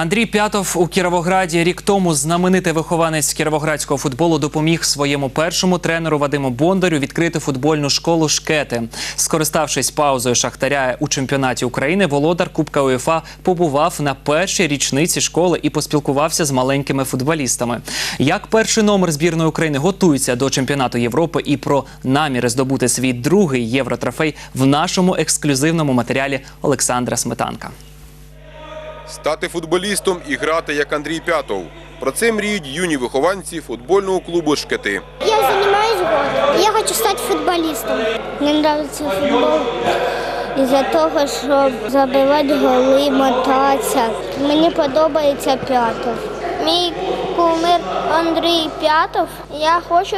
Андрій П'ятов у Кіровограді рік тому знаменитий вихованець кіровоградського футболу допоміг своєму першому тренеру Вадиму Бондарю відкрити футбольну школу Шкети. Скориставшись паузою Шахтаря у чемпіонаті України, володар Кубка УЄФА побував на першій річниці школи і поспілкувався з маленькими футболістами. Як перший номер збірної України готується до чемпіонату Європи і про наміри здобути свій другий євротрофей в нашому ексклюзивному матеріалі Олександра Сметанка. Стати футболістом і грати як Андрій П'ятов. Про це мріють юні вихованці футбольного клубу Шкети. Я занимаюсь год. Я хочу стать футболистом. Мне нравится футбол із-за того, щоб забивати голи, мотатися. Мені подобається П'ятов. Мій кумир Андрій П'ятов. Я хочу,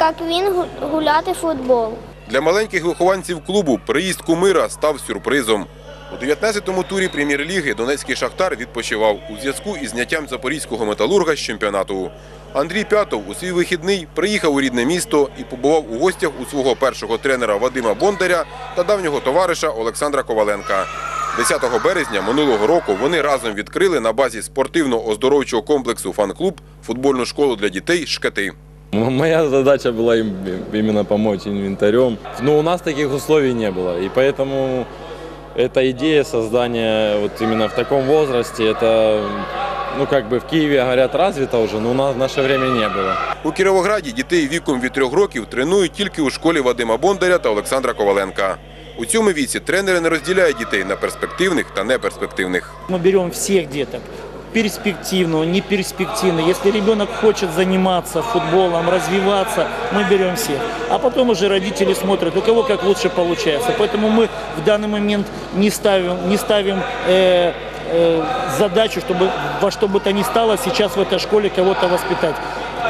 як він, гу- гуляти в футбол. Для маленьких вихованців клубу приїзд кумира став сюрпризом. У 19-му турі прем'єр-ліги Донецький Шахтар відпочивав у зв'язку із зняттям запорізького металурга з чемпіонату. Андрій П'ятов у свій вихідний приїхав у рідне місто і побував у гостях у свого першого тренера Вадима Бондаря та давнього товариша Олександра Коваленка. 10 березня минулого року вони разом відкрили на базі спортивно-оздоровчого комплексу фан-клуб футбольну школу для дітей Шкети. М- Моя задача была им именно помочь инвентарем. Но у нас таких условий не было. И поэтому эта идея создания вот именно в таком возрасте, это, ну как бы в Киеве, говорят, развито уже, но у нас в наше время не было. У Кіровограді дітей віком від трьох років тренують тільки у школі Вадима Бондаря та Олександра Коваленка. У цьому віці тренери не розділяють дітей на перспективних та неперспективних. Мы берем всех деток, перспективного, неперспективного. Если ребенок хочет заниматься футболом, развиваться, мы берем всех. А потом уже родители смотрят, у кого как лучше получается. Поэтому мы в данный момент не ставим, не ставим э, э, задачу, чтобы во что бы то ни стало сейчас в этой школе кого-то воспитать.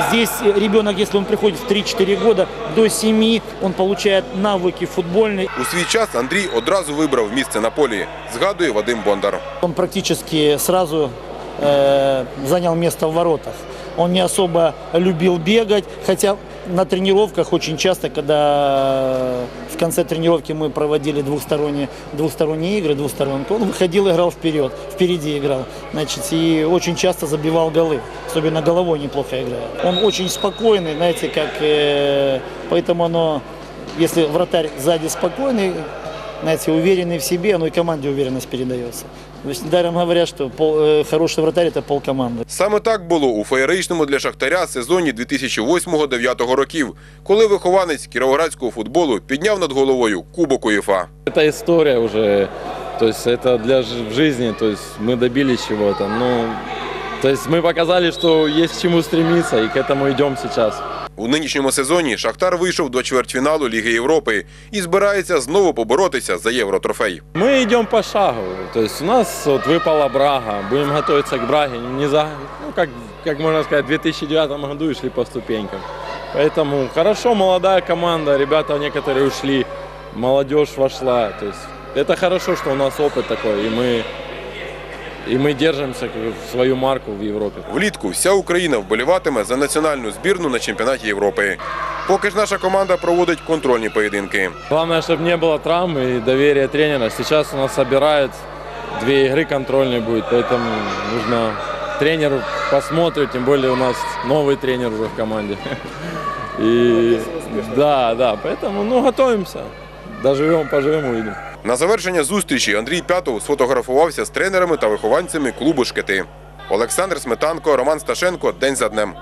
Здесь э, ребенок, если он приходит в 3-4 года, до 7, он получает навыки футбольные, У свій час Андрій одразу вибрав місце на полі, згадує Вадим Бондар. Он практически сразу э, занял место в воротах. Он не особо любил бегать, хотя на тренировках очень часто, когда в конце тренировки мы проводили двухсторонние, двухсторонние игры, двухсторонку, он выходил и играл вперед, впереди играл. Значит, и очень часто забивал голы, особенно головой неплохо играет. Он очень спокойный, знаете, как, э, поэтому оно, если вратарь сзади спокойный, знаете, уверенный в себе, оно и команде уверенность передается. То есть недаром говорят, что пол, э, хороший вратарь – это пол команды. Саме так було у феєричному для Шахтаря сезоні 2008-2009 років, коли вихованець кіровоградського футболу підняв над головою Кубок УЄФА. Это история уже, то есть это для ж- в жизни, то есть мы добились чего-то. Ну, то есть мы показали, что есть к чему стремиться, и к этому идем сейчас. У нинішньому сезоні Шахтар вийшов до чвертьфіналу Ліги Європи і збирається знову поборотися за євротрофей. Мы идем по шагу. То есть у нас вот выпала Брага. Будем готовиться к Браге. Не за, ну, как, как можно сказать, в 2009 году и шли по ступенькам. Поэтому хорошо, молодая команда. Ребята некоторые ушли. Молодежь вошла. То есть это хорошо, что у нас опыт такой. И мы, и мы держимся как бы, в свою марку в Европе. Влітку вся Україна вболіватиме за національну збірну на чемпіонаті Європи. Поки ж наша команда проводить контрольні поєдинки. Главное, чтобы не было травм и доверия тренера. Сейчас у нас собирают, две игры контрольные будет, поэтому нужно тренеру посмотрит, тем более у нас новый тренер уже в команде. И да, да, поэтому ну готовимся. Доживем, поживем, увидим. На завершення зустрічі Андрій П'ятов сфотографувався з тренерами та вихованцями клубу Шкети. Олександр Сметанко, Роман Сташенко. День за днем.